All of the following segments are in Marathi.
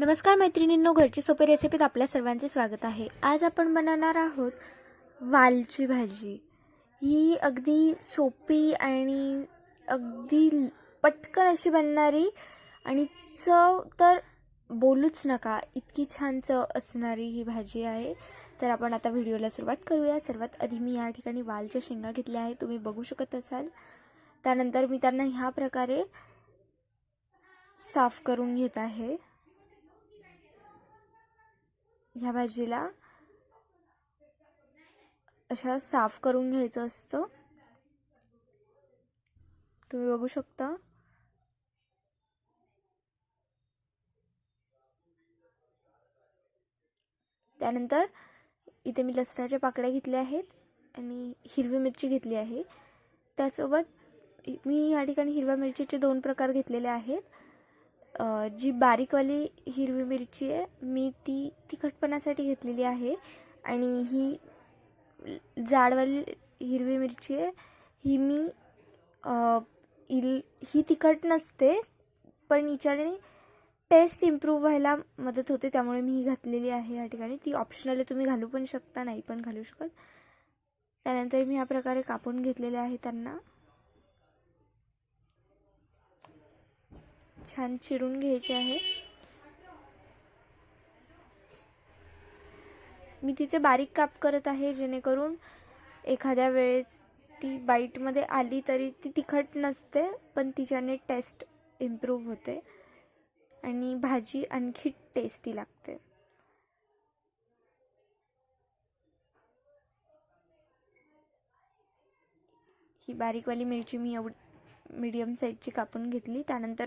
नमस्कार मैत्रिणींनो घरची सोपी रेसिपीत आपल्या सर्वांचे स्वागत आहे. आज आपण बनवणार आहोत वालची भाजी. ही अगदी सोपी आणि अगदी पटकन अशी बनणारी आणि चव तर बोलूच नका इतकी छान चव असणारी ही भाजी आहे. तर आपण आता व्हिडिओला सुरुवात करूया. सर्वात आधी मी या ठिकाणी वालच्या शेंगा घेतल्या आहे तुम्ही बघू शकत असाल. त्यानंतर मी त्यांना ह्या प्रकारे साफ करून घेत आहे. ह्या भाजीला अशा साफ करून घ्यायचं असतं. तुम्ही बघू शकता. त्यानंतर इथे मी लसणाच्या पाकळ्या घेतल्या आहेत आणि हिरवी मिरची घेतली आहे. त्यासोबत मी या ठिकाणी हिरव्या मिरचीचे दोन प्रकार घेतलेले आहेत. जी बारीकवाली हिरवी मिरची आहे मी ती तिखटपणासाठी घेतलेली आहे. आणि ही जाडवाली हिरवी मिरची आहे ही मी इल ही तिखट नसते पण हिच्याने टेस्ट इम्प्रूव्ह व्हायला मदत होते त्यामुळे मी ही घातलेली आहे या ठिकाणी. ती ऑप्शनल आहे तुम्ही घालू पण शकता नाही पण घालू शकत. त्यानंतर मी ह्या प्रकारे कापून घेतलेले आहे त्यांना. छान चिरून घ्यायचे आहे. मी तिथे बारीक काप करत आहे जेणेकरून एखाद्या वेळेस ती बाईटमध्ये आली तरी ती तिखट नसते पण तिच्याने टेस्ट इम्प्रूव्ह होते आणि भाजी आणखी टेस्टी लागते. ही बारीकवाली मिरची मी एवढ मीडियम साईजची कापून घेतली त्यानंतर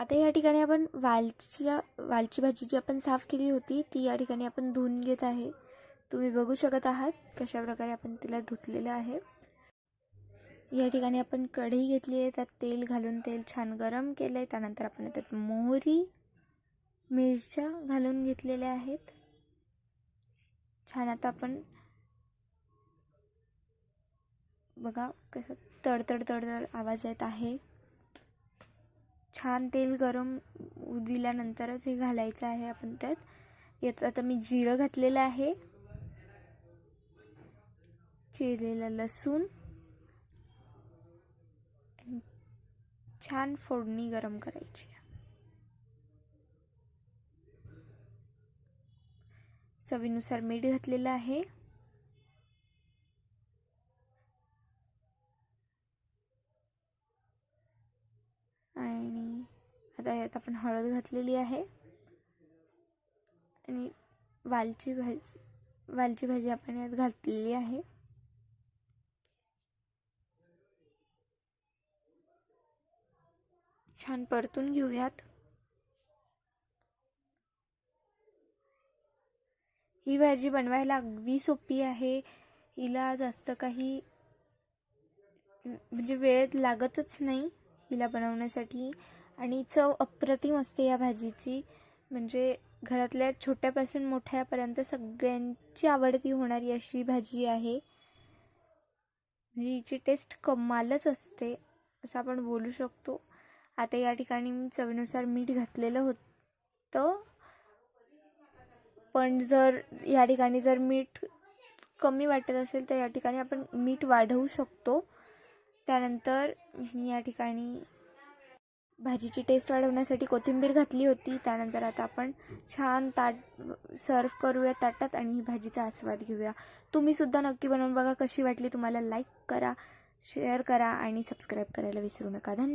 आता या ठिकाणी आपण वालच्या वालची भाजी जी आपण साफ केली होती ती या ठिकाणी आपण धुवून घेत आहे. तुम्ही बघू शकत आहात कशा प्रकारे आपण तिला धुतलेलं आहे. या ठिकाणी आपण कढई घेतली आहे त्यात तेल घालून तेल छान गरम केलं आहे त्यानंतर आपण त्यात मोहरी मिरच्या घालून घेतलेल्या आहेत. छान आता आपण बघा कसं तडतड तडतड आवाज येत आहे. छान तेल गरम दिल्यानंतरच हे घालायचं आहे आपण त्यात. यात आता मी जिरं घातलेलं आहे. चिरलेलं लसूण. छान फोडणी गरम करायची. चवीनुसार मीठ घातलेलं आहे आणि आता यात आपण हळद घातलेली आहे. आणि वालची भाजी वालची भाजी आपण यात घातलेली आहे. छान परतून घेऊयात. ही भाजी बनवायला अगदी सोपी आहे. हिला जास्त काही म्हणजे वेळ लागतच नाही हिला बनवण्यासाठी. आणि चव अप्रतिम असते या भाजीची. म्हणजे घरातल्या छोट्यापासून मोठ्यापर्यंत सगळ्यांची आवडती होणारी अशी भाजी आहे. म्हणजे हिची टेस्ट कमालच असते असं आपण बोलू शकतो. आता या ठिकाणी मी चवीनुसार मीठ घातलेलं होतं. पण जर या ठिकाणी जर मीठ कमी वाटत असेल तर या ठिकाणी आपण मीठ वाढवू शकतो. त्यानंतर मी या ठिकाणी भाजीची टेस्ट वाढवण्यासाठी कोथिंबीर घातली होती. त्यानंतर आता आपण छान ताट सर्व करूया ताटात आणि ही भाजीचा आस्वाद घेऊया. तुम्हीसुद्धा नक्की बनवून बघा कशी वाटली. तुम्हाला लाईक करा शेअर करा आणि सबस्क्राईब करायला विसरू नका. धन्यवाद.